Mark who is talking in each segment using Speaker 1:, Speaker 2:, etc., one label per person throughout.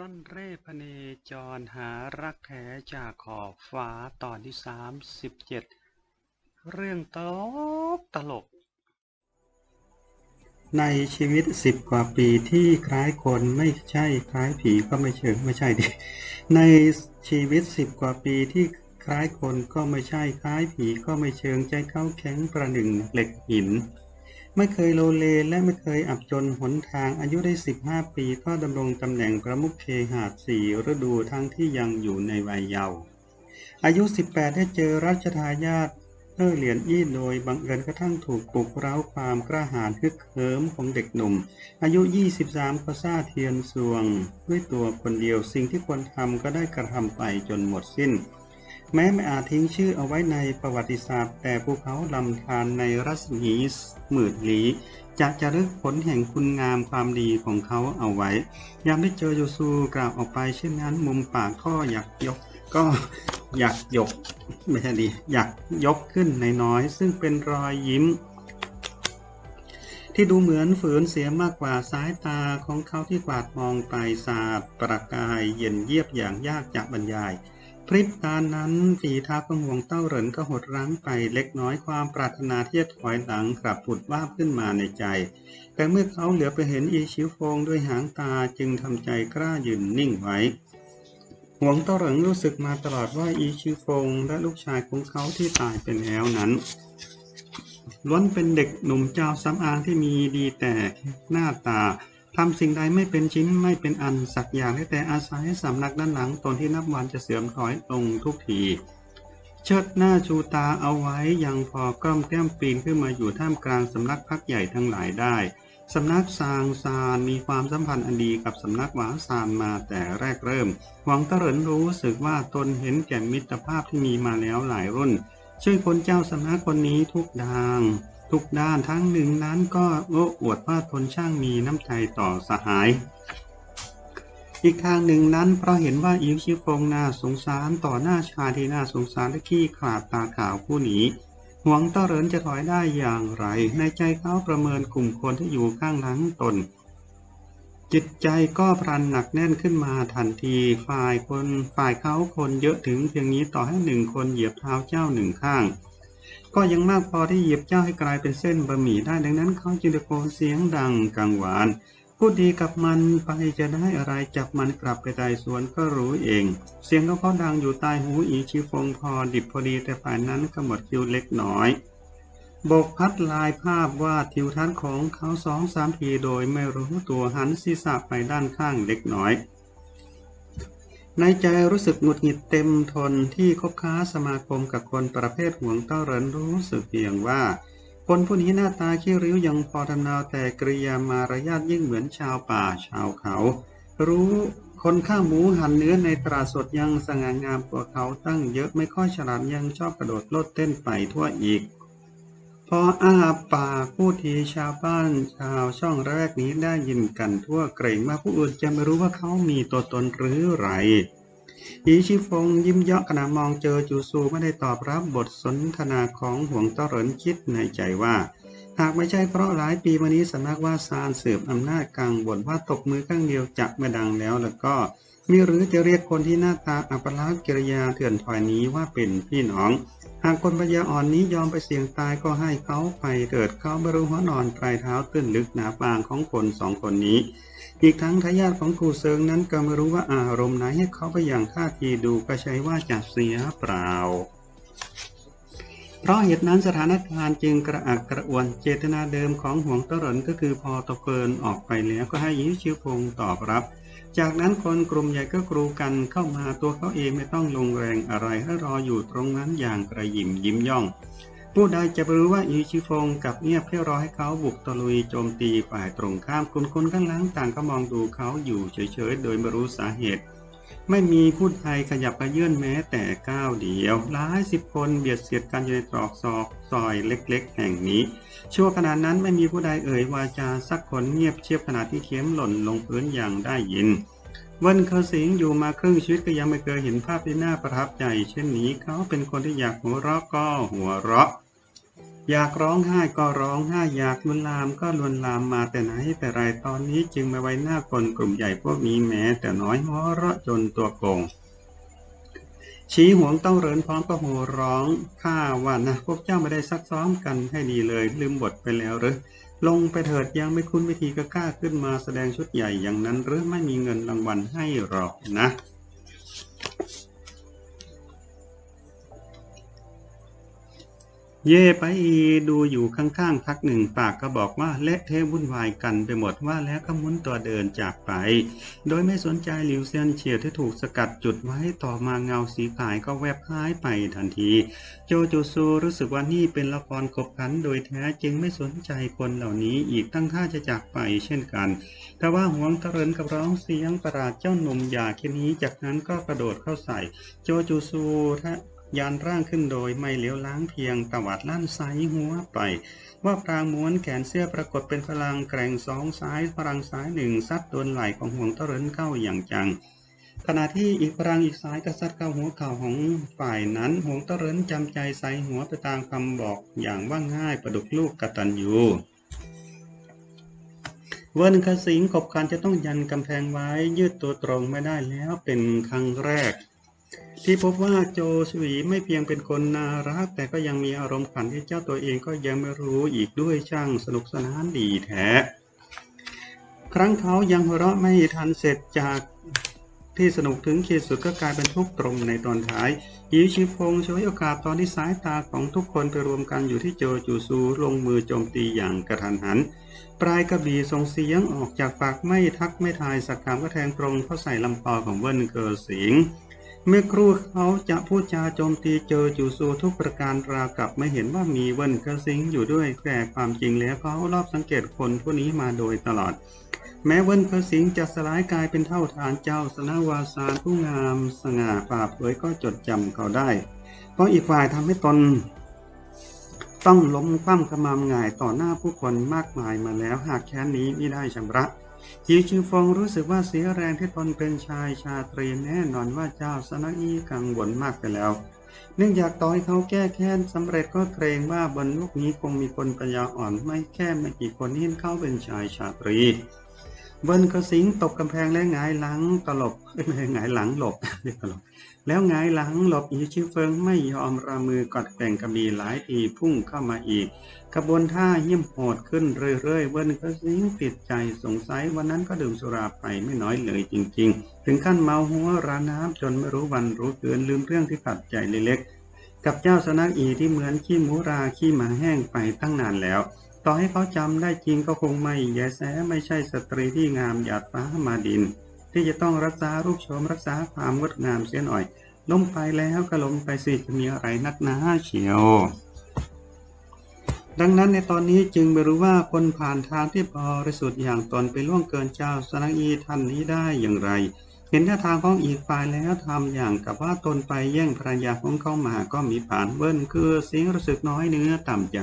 Speaker 1: ร่อนเร่พเนจรหารักแท้จากขอบฟ้าตอนที่สามสิบเจ็ดเรื่องตลกตลก ในชีวิตสิบกว่าปีที่คล้ายคนไม่ใช่คล้ายผีก็ไม่เชิงไม่ใช่ดิในชีวิตสิบกว่าปีที่คล้ายคนก็ไม่ใช่คล้ายผีก็ไม่เชิงใจเข้าแข็งประหนึ่งเหล็กหิน ไม่เคยโลเลและไม่เคยอับจนหนทางอายุได้ 15 ปีก็ดำรงตำแหน่งประมุขเคหาดสี่ฤดูทั้งที่ยังอยู่ในวัยเยาว์อายุ 18 ได้เจอรัชทายาทเล่อเหรียญอี้โดยบังเอิญกระทั่งถูกปลุกเร้าความกล้าหาญฮึกเหิมของเด็กหนุ่ม อายุ 23 ก็ซาเทียนสวง ด้วยตัวคนเดียวสิ่งที่ควรทำก็ได้กระทำไปจนหมดสิ้น แม้ไม่อาจทิ้งชื่อเอาไว้ในประวัติศาสตร์ แต่ภูเขาลำธารในรัศมีหมื่นลี้จะจะรึกผลแห่งคุณงามความดีของเขาเอาไว้ ยามได้เจอโยซูกล่าวออกไปเช่นนั้นมุมปากก็อยากยกก็อยากยกไม่ใช่ดีอยากยกขึ้นในน้อยๆซึ่งเป็นรอยยิ้ม ที่ดูเหมือนฝืนเสียมากกว่าสายตาของเขาที่กวาดมองไปสาดประกายเย็นเยียบอย่างยากจะบรรยาย พริบตานั้นฝีเท้าของห่วงเต้าเหรินก็หดรั้งไปเล็กน้อยความปรารถนาที่จะถอยหลังกลับผุดวาขึ้นมาในใจ แต่เมื่อเขาเหลือไปเห็นอีชิวฟงด้วยหางตาจึงทำใจกล้ายืนนิ่งไว้ห่วงเต้าเหรินรู้สึกมาตลอดว่าอีชิวฟงและลูกชายของเขาที่ตายไปแล้วนั้นล้วนเป็นเด็กหนุ่มเจ้าสำอางที่มีดีแต่หน้าตา ทำสิ่งใดไม่เป็นชิ้นไม่เป็นอันสักอย่างได้แต่อาศัยสำนักด้านหลังตนที่นับวันจะเสื่อมถอยลงทุกทีเชิดหน้าชูตาเอาไว้ยังพอก้มแก้มปีนขึ้นมาอยู่ท่ามกลางสำนักพักใหญ่ทั้งหลายได้สำนักซางซานมีความสัมพันธ์อันดีกับสำนักหวาซานมาแต่แรกเริ่ม หวังเตรินรู้สึกว่าตนเห็นแก่มิตรภาพที่มีมาแล้วหลายรุ่น ช่วยคนเจ้าสำนักคนนี้ทุกดาง ทุกด้านทั้งหนึ่งนั้นก็โอ้อวดว่าตนช่างมีน้ำใจต่อสหาย อีกทางหนึ่งนั้นเพราะเห็นว่าอิวชิฟงน่าสงสารต่อหน้าชาที่น่าสงสารและขี้ขลาดตาขาวผู้หนีหวังต้าเรินจะถอยได้อย่างไร ในใจเขาประเมินกลุ่มคนที่อยู่ข้างหลังตน จิตใจก็พลันหนักแน่นขึ้นมาทันทีฝ่ายคนฝ่ายเขาคนเยอะถึงเพียงนี้ต่อให้หนึ่งคนเหยียบเท้าเจ้าหนึ่งข้าง ก็ยังมากพอที่เหยียบเจ้าให้กลายเป็นเส้นบะหมี่ได้ดังนั้นเขาจึงตะโกนเสียงดังกังวานพูดดีกับมันไปจะได้อะไรจับมันกลับไปไต่สวนก็รู้เอง เสียงเขาเขาดังอยู่ใต้หูอีชีฟงพอดิบพอดีแต่ฝ่ายนั้นก็หมดคิวเล็กน้อยโบกพัดลายภาพวาดทิวทัศน์ของเขาสองสามทีโดยไม่รู้ตัวหันศีรษะไปด้านข้างเล็กน้อย ในใจรู้สึกหงุดหงิดเต็มทนที่คบค้าสมาคมกับคนประเภทห่วงเต้าเรินรู้สึกเพียงว่า คนผู้นี้หน้าตาขี้ริ้วยังพอทำนาวแต่กริยามารยาทยิ่งเหมือนชาวป่าชาวเขา รู้คนข้าหมูหั่นเนื้อในตราสดยังสง่างามกว่าเขาตั้งเยอะไม่ค่อยฉลาดยังชอบกระโดดโลดเต้นไปทั่วอีก พออาปากพูดทีชาวบ้านชาวช่องแรกนี้ได้ยินกันทั่วเกรงว่าผู้อื่นจะไม่รู้ว่าเขามีตัวตนหรือไรอีชิฟงยิ้มเยาะขณะมองเจอจูซูไม่ได้ตอบรับบทสนทนาของห่วงเต้าเหรินคิดในใจว่า หากไม่ใช่เพราะหลายปีมานี้สำนักว่าซานสืบอำนาจกลางบ่นว่าตบมือข้างเดียวจับไม่ดังแล้วแล้วก็มีหรือจะเรียกคนที่หน้าตาอัปลักษณ์กิริยาเถื่อนถอยนี้ว่าเป็นพี่น้องากคนปัญญาอ่อนนี้ยอมไปเสี่ยงตายก็ให้เขาไปเกิดเขาบรรลุหัวนอนปลายเท้าตื้นลึกหนาปางของคนสองคนนี้ อีกทั้งทายาทของกูเซิงนั้นก็ไม่รู้ว่าอารมณ์ไหนให้เขาไปอย่างท่าทีดูก็ใช้ว่าจะเสียเปล่า เพราะเหตุนั้นสถานการณ์จึงกระอักกระอ่วนเจตนาเดิมของห่วงตรนก็คือพอตะเกินออกไปแล้วก็ให้ยิวชิวพงตอบรับ จากนั้นคนกลุ่มใหญ่ก็กรูกันเข้ามาตัวเขาเองไม่ต้องลงแรงอะไรให้รออยู่ตรงนั้นอย่างกระยิมยิ้มย่อง ผู้ใดจะรู้ว่าอีชิฟงกับเงียบเพื่อรอให้เขาบุกตะลุยโจมตีฝ่ายตรงข้ามคนคนข้างหลังต่างก็มองดูเขาอยู่เฉยๆ โดยไม่รู้สาเหตุ ไม่มีผู้ใดขยับกระเยื่อนแม้แต่ก้าวเดียวหลายสิบคนเบียดเสียดกันอยู่ในตรอกซอกซอยเล็ก ๆ แห่งนี้ ชั่วขณะนั้นไม่มีผู้ใดเอ่ยวาจาสักคนเงียบเชียบขณะที่เข็มหล่นลงพื้นอย่างได้ยินเวันเขาสิงอยู่มาครึ่งชีวิตก็ยังไม่เคยเห็นภาพที่น่าประทับใจ เช่นนี้เขาเป็นคนที่อยากหัวเราะก็หัวเราะ อยากร้องไห้ก็ร้องไห้อยากลวนลามก็ลวนลามมาแต่ไหนแต่ไรตอนนี้จึงมาไว้หน้าคนกลุ่มใหญ่พวกนี้แม้ แต่น้อยหัวเราะจนตัวโกง ชี้หวงเต้าเรินพร้อมก็โหร้องข้าว่านะพวกเจ้าไม่ได้ซักซ้อมกันให้ดีเลย ลืมบทไปแล้วหรือลงไปเถิดยังไม่คุ้นวิธีก็กล้าขึ้นมาแสดงชุดใหญ่อย่างนั้นหรือไม่มีเงินรางวัลให้หรอกนะ เย่ไปอีดูอยู่ข้างๆพักหนึ่งปากก็บอกว่าเละเทะวุ่นวายกันไปหมดว่าแล้วก็หมุนตัวเดินจากไป โดยไม่สนใจหลิวเซียนเฉียวที่ถูกสกัดจุดไว้ต่อมาเงาสีขายก็แวบหายไปทันที โจจูซูรู้สึกว่านี่เป็นละครขบขันโดยแท้จึงไม่สนใจคนเหล่านี้อีกตั้งท่าจะจากไปเช่นกันแต่ว่าหวงตะเรินกับร้องเสียงประหลาดเจ้าหนุ่มอย่าแค่นี้จากนั้นก็กระโดดเข้าใส่ โจจูซูทะ ยานร่างขึ้นโดยไม่เหลียวล้างเพียงตวัดลั่นไซหัวไป ว่าพรางม้วนแขนเสื้อปรากฏเป็นพลังแกร่งสองซ้ายพลังซ้ายหนึ่งซัดโดนไหล่ของห่วงตะเรินเข้าอย่างจัง ขณะที่อีกพลังอีกซ้ายก็ซัดเข้าหัวเข่าของฝ่ายนั้นห่วงตะเรินจำใจใส่หัวไปตามคำบอกอย่างว่าง่ายประดุกลูกกตัญญูเวิร์นคสิงขบคันจะต้องยันกำแพงไว้ยืดตัวตรงไม่ได้แล้วเป็นครั้งแรก ที่พบว่าโจชวีไม่เพียงเป็นคนน่ารัก แต่ก็ยังมีอารมณ์ขันที่เจ้าตัวเองก็ยังไม่รู้อีกด้วยช่างสนุกสนานดีแท้ ครั้งเขายังหัวเราะไม่ทันเสร็จจากที่สนุกถึงขีดสุดก็กลายเป็นทุกข์ตรงในตอนท้ายยิวชิพงช่วยโอกาสตอนที่สายตาของทุกคนไปรวมกันอยู่ที่โจจูซูลงมือโจมตีอย่างกระทันหัน ปลายกระบี่ส่งเสียงออกจากปากไม่ทักไม่ทายสักคำก็แทงตรงเข้าใส่ลำคอของเวิร์นเกอร์สิง เมื่อครูเขาจะพูดจาโจมตีเจอจูซูทุกประการราวกับไม่เห็นว่ามีเวิร์นเกร์สิงอยู่ด้วยแต่ความจริงแล้วเขารอบสังเกตคนผู้นี้มาโดยตลอด แม้เวิร์นเกร์สิงจะสลายกายเป็นเท่าฐานเจ้าสนาวาสารผู้งามสง่าป่าเผยก็จดจำเขาได้ เพราะอีกฝ่ายทำให้ตน ต้องล้มคว่ำกระมำหง่ายต่อหน้าผู้คนมากมายมาแล้วหากแค้นนี้ไม่ได้ชำระ จีชิวฟงรู้สึกว่าเสียแรงที่ตนเป็นชายชาตรีแน่นอนว่าเจ้าสนาอีกังวลมากไปแล้ว เนื่องจากต่อยเขาแก้แค้นสำเร็จก็เกรงว่าบนโลกนี้คงมีคนปัญญาอ่อนไม่แค่ไม่กี่คนที่เห็นเขาเป็นชายชาตรี เบิร์นกระสิงตกกำแพงและหงายหลังตลบไม่ใช่หงายหลังหลบเรียกตลบแล้วหงายหลังหลบอีชิเฟิงไม่ยอมระมือกอดแกว่งกระบี่หลายทีพุ่งเข้ามาอีกกระบวนท่าเยี่ยมโหดขึ้นเรื่อยๆ เวิร์นกระสิงติดใจสงสัยวันนั้นก็ดื่มสุราไปไม่น้อยเลยจริง ๆ ถึงขั้นเมาหัวราน้ำจนไม่รู้วันรู้คืนลืมเรื่องที่ขัดใจเล็กๆกับเจ้าสนักอีที่เหมือนขี้หมูราขี้หมาแห้งไปตั้งนานแล้ว ต่อให้เขาจำได้จริงก็คงไม่แยแสไม่ใช่สตรีที่งามหยาดฟ้ามาดิน ที่จะต้องรักษารูปโฉมรักษาความงดงามเสียหน่อยล้มไปแล้วก็ล้มไปสิจะมีอะไรนักหนาเฉียว ดังนั้นในตอนนี้จึงไม่รู้ว่าคนผ่านทางที่บริสุทธิ์อย่างตนไปล่วงเกินเจ้าสนักอีท่านนี้ได้อย่างไร เห็นท่าทางของอีกฝ่ายแล้วทำอย่างกับว่าตนไปแย่งภรรยาของเขามาก็มีผ่านเบิ้ลคือเสียงรู้สึกน้อยเนื้อต่ำใจ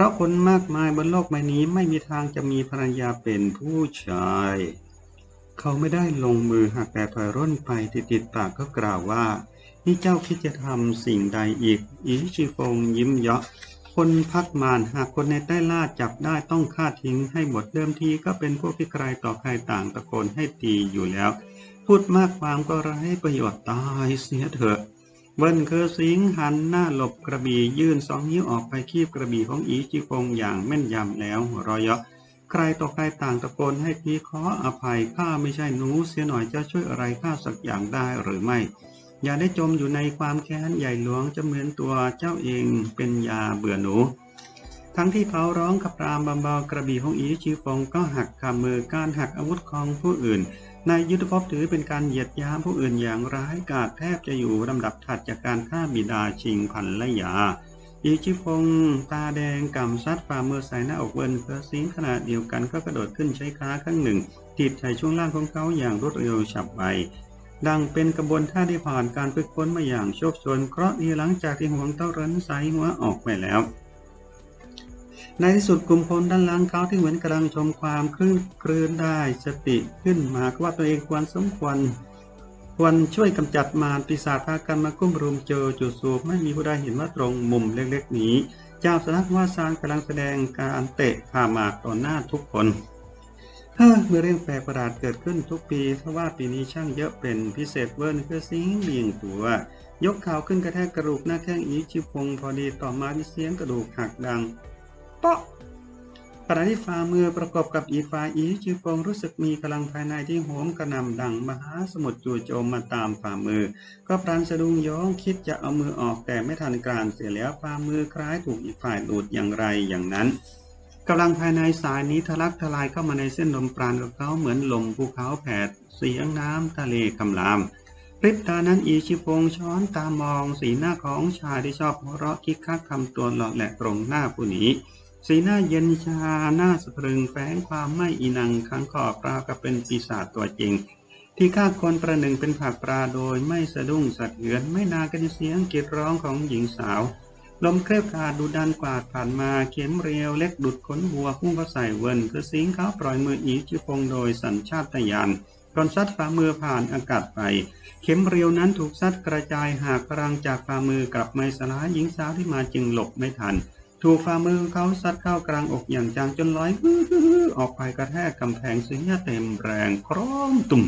Speaker 1: พราะคนมากมายบนโลกใบนี้ไม่มีทางจะมีภรรยาเป็นผู้ชาย เขาไม่ได้ลงมือหักแต่ถอยร่นไปติดติดปากก็กล่าวว่า นี่เจ้าคิดจะทำสิ่งใดอีก อีชิฟงยิ้มเยาะ คนพักมารหากคนในใต้ล่าจับได้ต้องฆ่าทิ้งให้หมดเดิมทีก็เป็นพวกที่ใครต่อใครต่างตะโกนให้ตีอยู่แล้ว พูดมากความก็ไร้ประโยชน์ตายเสียเถอะ เบิ้ลเคอสิงหันหน้าหลบกระบี่ยื่นสองนิ้วออกไปคีบกระบี่ของอีจิฟงอย่างแม่นยำแล้วหัวราะเยะใครต่อใครต่างตะโกนให้พี่ขออภัยข้าไม่ใช่หนูเสียหน่อยจะช่วยอะไรข้าสักอย่างได้หรือไม่ อย่าได้จมอยู่ในความแค้นใหญ่หลวงจะเหมือนตัวเจ้าเองเป็นยาเบื่อหนู ทั้งที่เขาร้องกับรามเบาๆกระบี่ของอีชีฟงก็หักคำมือการหักอาวุธของผู้อื่น ในยุทธภพถือเป็นการเหยียดยามผู้อื่นอย่างร้ายกาจแทบจะอยู่ลำดับถัดจากการฆ่าบิดาชิงพันละยาอีชิฟงตาแดงกำซัดฝ่ามือใส่หน้าอกเวินเพอร์ซิงขณะเดียวกันก็กระโดดขึ้นใช้ขาข้างหนึ่งถีบใส่ช่วงล่างของเขาอย่างรวดเร็วฉับไวดังเป็นกระบวนท่าที่ผ่านการฝึกฝนมาอย่างโชคชนเพราะนี่หลังจากที่ห่วงเต้ารันใสหัวออกไปแล้ว ในที่สุดกลุ่มคนด้านหลังเขาที่เหมือนกำลังชมความคลื่นคลื่นได้สติขึ้นมาว่าตัวเองควรสมควรควรช่วยกำจัดมารปีศาจพากันมากุ้มรุมเจอจุดสูบไม่มีผู้ใดเห็นว่าตรงมุมเล็กๆนี้ เจ้าสนักว่าซานกำลังแสดงการเตะผ่าหมากต่อหน้าทุกคนเฮ้อเมื่อเรื่องแปลกประหลาดเกิดขึ้นทุกปีทว่าปีนี้ช่างเยอะเป็นพิเศษเวิร์นคือสิงเบียงตัว ยกข่าวขึ้นกระแทกกระดูกหน้าแข้งอีชิพงพอดีต่อมามีเสียงกระดูกหักดัง เปาะขณะที่ฝ่ามือประกอบกับอีกฝ่ายอีชิพงรู้สึกมีพลังภายในที่โหมกระนำดังมหาสมุทรจู่โจมมาตามฝ่ามือ ก็พลันสะดุ้งโยงคิดจะเอามือออกแต่ไม่ทันการเสียแล้วฝ่ามือคล้ายถูกอีกฝ่ายดูดอย่างไรอย่างนั้นกำลังภายในสายนี้ทะลักทลายเข้ามาในเส้นลมปราณของเขาเหมือนลมภูเขาแผดเสียงน้ำทะเลคำรามพริบตานั้นอีชิพงช้อนตามองสีหน้าของชายที่ชอบหัวเราะคิกคักทำตัวหลอกแหละตรงหน้าผู้นี้ สีหน้าเย็นชาหน้าสะพรึงแฝงความไม่อีนังขังขอบปราวกับเป็นปีศาจตัวจริง ที่ฆ่าคนประหนึ่งเป็นผักปลาโดยไม่สะดุ้งสะเทือนไม่นานก็จะเสียงกรีดร้องของหญิงสาว ลมเครียบขาดดูดันกวาดผ่านมาเข็มเรียวเล็กดุดขนบัวพุ่งเข้าใส่เวินคือสิงเขาปล่อยมืออีชิพงโดยสัญชาตญาณก่อนซัดฝ่ามือผ่านอากาศไป เข็มเรียวนั้นถูกซัดกระจายหากพลังจากฝ่ามือกลับไม่สลายหญิงสาวที่มาจึงหลบไม่ทัน ถูกฝ่ามือเขาซัดเข้ากลางอกอย่างจังจนลอยฮือออกไปกระแทกกำแพงเสียเต็มแรงคร้อมตุ่ม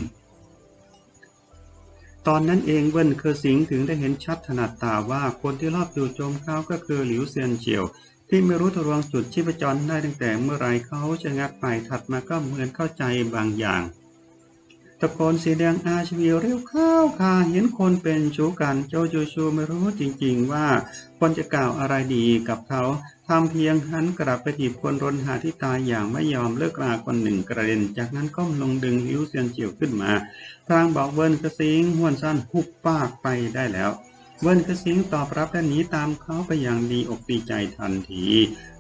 Speaker 1: ตอนนั้นเองเวินเคอสิงถึงได้เห็นชัดถนัดตาว่าคนที่รอบจู่โจมเขาก็คือหลิวเซียนเฉียว ที่ไม่รู้ทะลวงจุดชีพจรได้ตั้งแต่เมื่อไรเขาจะงัดไปถัดมาก็เหมือนเข้าใจบางอย่างตะโกนสียงดังอาชวีเรียวข้าวคาเห็นคนเป็นชูกันโจจูชูไม่รู้จริง ๆ ว่า ควรจะกล่าวอะไรดีกับเขาทำเพียงหันกลับไปถีบคนรนหาที่ตายอย่างไม่ยอมเลิกลาคนหนึ่งกระเด็น จากนั้นก้มลงดึงลิ้วเซียนเฉียวขึ้นมาพลางบอกเวิร์นกระซิงห้วนสั้นหุบปากไปได้แล้วเวิร์นกระซิงตอบรับและหนีตามเขาไปอย่างดีอกดีใจทันที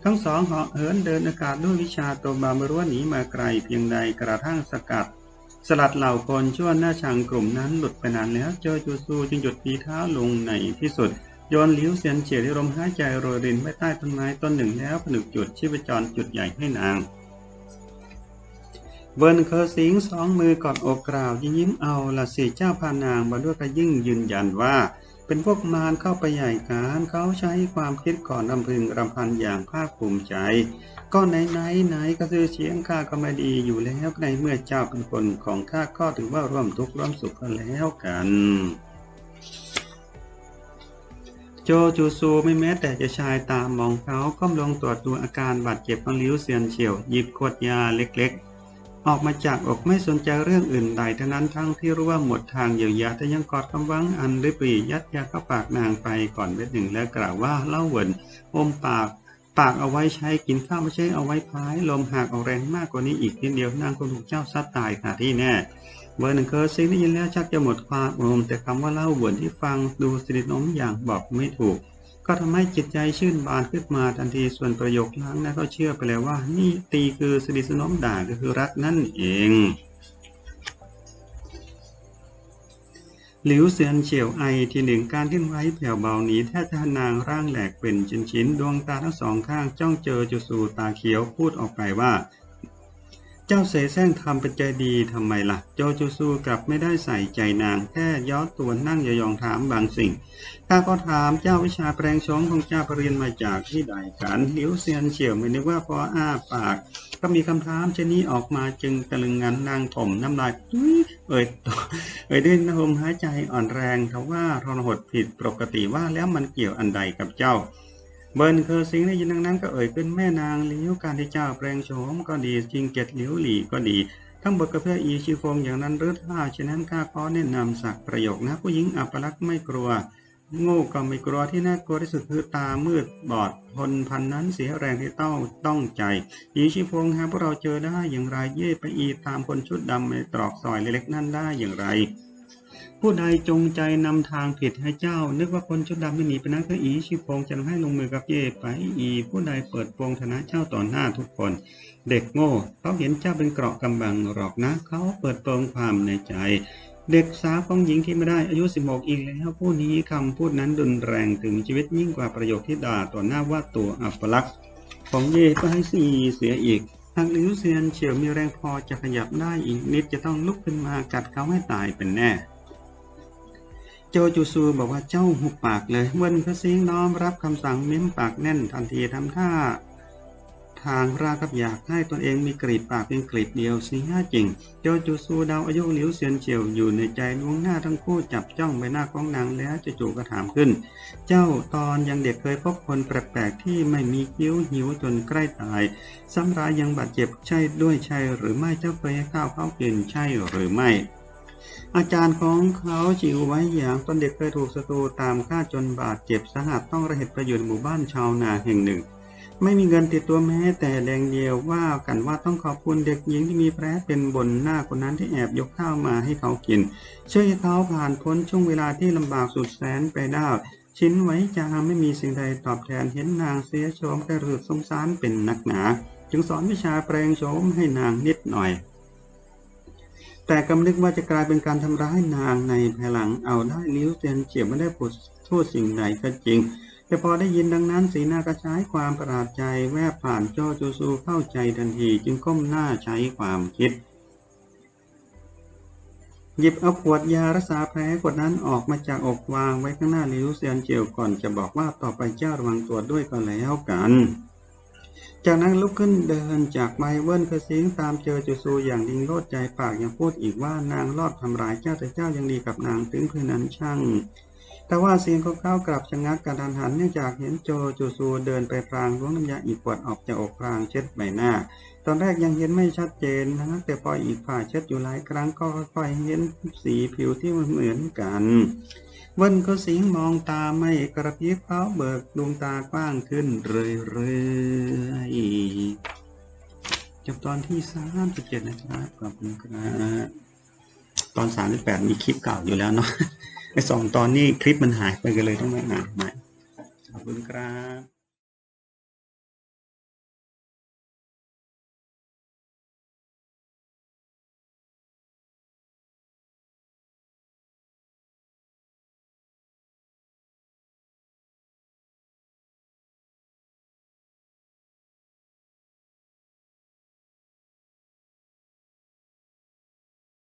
Speaker 1: ทั้งสองเหาะเหินเดินอากาศด้วยวิชาตัวบาไม่รู้ว่าหนีมาไกลเพียงใดกระทั่งสกัดสลัดเหล่าคนชั่วหน้าชังกลุ่มนั้นหลุดไปนานแล้วเจอจูซูจึงหยุดตีเท้าลงในที่สุด โยนหลิวเซียนเฉียดที่ลมหายใจโรยรินไว้ใต้ต้นไม้ต้นหนึ่งแล้วผนึกจุดชีพจรจุดใหญ่ให้นาง เวิร์นเคอร์สิงสองมือกอดอกกล่าวยิ้มเอาละสิเจ้าพานางมาด้วยกระยิ่งยืนยันว่า เป็นพวกมารเข้าไปใหญ่การเขาใช้ความคิดก่อนรำพึงรำพันอย่างภาคภูมิใจ ก็ไหนไหนไหนก็คือเสียงข้าก็ไม่ดีอยู่แล้วในเมื่อเจ้าเป็นคนของข้าก็ถือว่าร่วมทุกข์ร่วมสุขกันแล้วกัน จจูซูไม่แม้แต่จะชายตามองเขาก้มลงตรวจดูอาการบาดเจ็บของลิ้วเซียนเฉียว หยิบขวดยาเล็กๆ ออกมาจากอกไม่สนใจเรื่องอื่นใดทั้งนั้นทั้งที่รู้ว่าหมดทางเยียวยาแต่ยังกอดคำวังอันริบหรี่ยัดยาเข้าปากนางไปก่อนเม็ดหนึ่งแล้วกล่าวว่าเล่าเวินอมปาก ปากเอาไว้ใช้กินข้าวไม่ใช่เอาไว้พายลมหากออกแรงมากกว่านี้อีกนิดเดียวนางคงถูกเจ้าซัดตายค่ะที่แน่เบอร์หนึ่งเคอร์ซิงได้ยินแล้วชักจะหมดความอารมณ์แต่คำว่าเล่าเหวินที่ฟังดูสนิทน้มอย่างบอกไม่ถูก ก็ทำให้จิตใจชื่นบานขึ้นมาทันทีส่วนประโยคหลังนั้นก็เชื่อไปแล้วว่า นี่ตีคือสนิทสนมด่าก็คือรักนั่นเอง หลิวเซียนเฉียวไอทีหนึ่งการที่ไว้แผ่วเบาหนีแทบจะนางร่างแหลกเป็นชิ้นๆ ดวงตาทั้งสองข้างจ้องเจอจูสูตาเขียวพูดออกไปว่า เจ้าเสแสร้งทำเป็นใจดีทำไมล่ะ โจจูซูกลับไม่ได้ใส่ใจนางแค่ย้อนตัวนั่งยองถามบางสิ่งข้าก็ถามเจ้าวิชาแปลงโฉมของเจ้าปเรียนมาจากที่ใดกันหลิวเซียนเฉียวไม่นึกว่าพออ้าปาก ก็มีคำถามเช่นนี้ออกมาจึงตะลึงงันนางถมน้ำลายตุ้ยเอ่ยตเอ่ยด้วยลมหายใจอ่อนแรงทว่าทรหดผิดปกติว่าแล้วมันเกี่ยวอันใดกับเจ้า เบิร์นเคอร์ซิงได้ยินดังนั้นก็เอ่ยขึ้นแม่นางลิวการที่เจ้าแปลงโฉมก็ดีจริงเจ็ดหลิวหลี่ก็ดี ทั้งหมดก็เพื่ออีชิฟงอย่างนั้นหรือถ้าฉะนั้นข้าขอแนะนำสักประโยคนะผู้หญิงอัปลักษณ์ไม่กลัว โง่ก็ไม่กลัวที่น่ากลัวที่สุดคือตามืดบอดทนพันนั้นเสียแรงที่ต้องต้องใจ อีชิพงหาพวกเราเจอได้อย่างไรเย่ไปอีตามคนชุดดำในตรอกซอยเล็กๆนั่นได้อย่างไร ผู้ใดจงใจนำทางผิดให้เจ้า นึกว่าคนชุดดำไม่หนีไปนั้นก็อีชิพงจะให้ลงมือกับเย่ไปอีผู้ใดเปิดโปงธนะเจ้าต่อหน้าทุกคน เด็กโง่เขาเห็นเจ้าเป็นเกราะกำบังหรอกนะ เขาเปิดโปงความในใจ เด็กสาวของหญิงที่ไม่ได้อายุ 16 อีกแล้วผู้นี้คำพูดนั้นรุนแรงถึงชีวิตยิ่งกว่าประโยคที่ด่าต่อหน้าว่าตัวอัปลักษณ์ของเย่ก็ให้สีเสียอีกหากลิวเซียนเฉียวมีแรงพอจะขยับได้อีกนิดจะต้องลุกขึ้นมากัดเขาให้ตายเป็นแน่ โจจูซูบอกว่าเจ้าหุบปากเลยเวินกระซิงน้อมรับคำสั่งเม้มปากแน่นทันทีทำท่า ทางรากับอยากให้ตนเองมีกรีดปากเพียงกรีดเดียวสียจริง โจจูซูเดาวอายุหลิวเซียนเฉียวอยู่ในใจลวงหน้าทั้งคู่จับจ้องใบหน้าของนางแล้วจู่ก็ถามขึ้น เจ้าตอนยังเด็กเคยพบคนแปลกๆที่ไม่มีคิ้วหิวจนใกล้ตายซ้ำร้ายยังบาดเจ็บใช่ด้วยใช่หรือไม่เจ้าเคยให้ข้าวเขากินใช่หรือไม่ อาจารย์ของเขาจิวไว้อย่างตอนเด็กเคยถูกศัตรูตามฆ่าจนบาดเจ็บสาหัสต้องระเหตุประโยชน์หมู่บ้านชาวนาแห่งหนึ่ง ไม่มีเงินติดตัวแม้แต่แดงเดียวว่ากันว่าต้องขอบคุณเด็กหญิงที่มีแผลเป็นบนหน้าคนนั้นที่แอบยกข้าวมาให้เขากิน ช่วยให้เขาผ่านพ้นช่วงเวลาที่ลำบากสุดแสนไปได้ชิ้นไว้จางไม่มีสิ่งใดตอบแทนเห็นนางเสียโฉมกระรู้สึกสงสารเป็นนักหนา จึงสอนวิชาแปลงโฉมให้นางนิดหน่อย แต่กำนึกว่าจะกลายเป็นการทำร้ายนางในภายหลังเอาได้ลิ้วเตียนเจียบไม่ได้พูดโทษสิ่งใดก็จริง แต่พอได้ยินดังนั้นสีหน้าก็ใช้ความประหลาดใจแวบผ่านโจจูซูเข้าใจทันที จึงก้มหน้าใช้ความคิด หยิบเอาขวดยารักษาแผลขวดนั้นออกมาจากอกวางไว้ข้างหน้าลิวเซียนเจียวก่อนจะบอกว่าต่อไปเจ้าระวังตัวด้วยก็แล้วกัน จากนั้นลุกขึ้นเดินจากไมเวิลกระซิงตามเจอจูซูอย่างดิงโลดใจปากยังพูดอีกว่านางรอดทำร้ายเจ้าแต่เจ้ายังดีกับนางถึงเพื่อนั้นช่าง แต่ว่าเสียงของเขากลับชะงักกระทันหันเนื่องจากเห็นโจจูซูเดินไปพรางล้วงน้ำยาอีกขวดออกจากอกพรางเช็ดใบหน้า ตอนแรกยังเห็นไม่ชัดเจนนะแต่พออีกฝ่ายเช็ดอยู่หลายครั้งก็ค่อยๆเห็นสีผิวที่มันเหมือนกัน เวันก็สิงมองตาไม่กระพริบเขาเบิกดวงตากว้างขึ้นเรื่อยๆจบตอนที่สามสิบเจ็ดนะครับขอบคุณครับตอนสามสิบแปดมีคลิปเก่าอยู่แล้วเนาะไอสองตอนนี้คลิปมันหายไปกันเลยต้องมาอ่าใหม่ขอบคุณครับ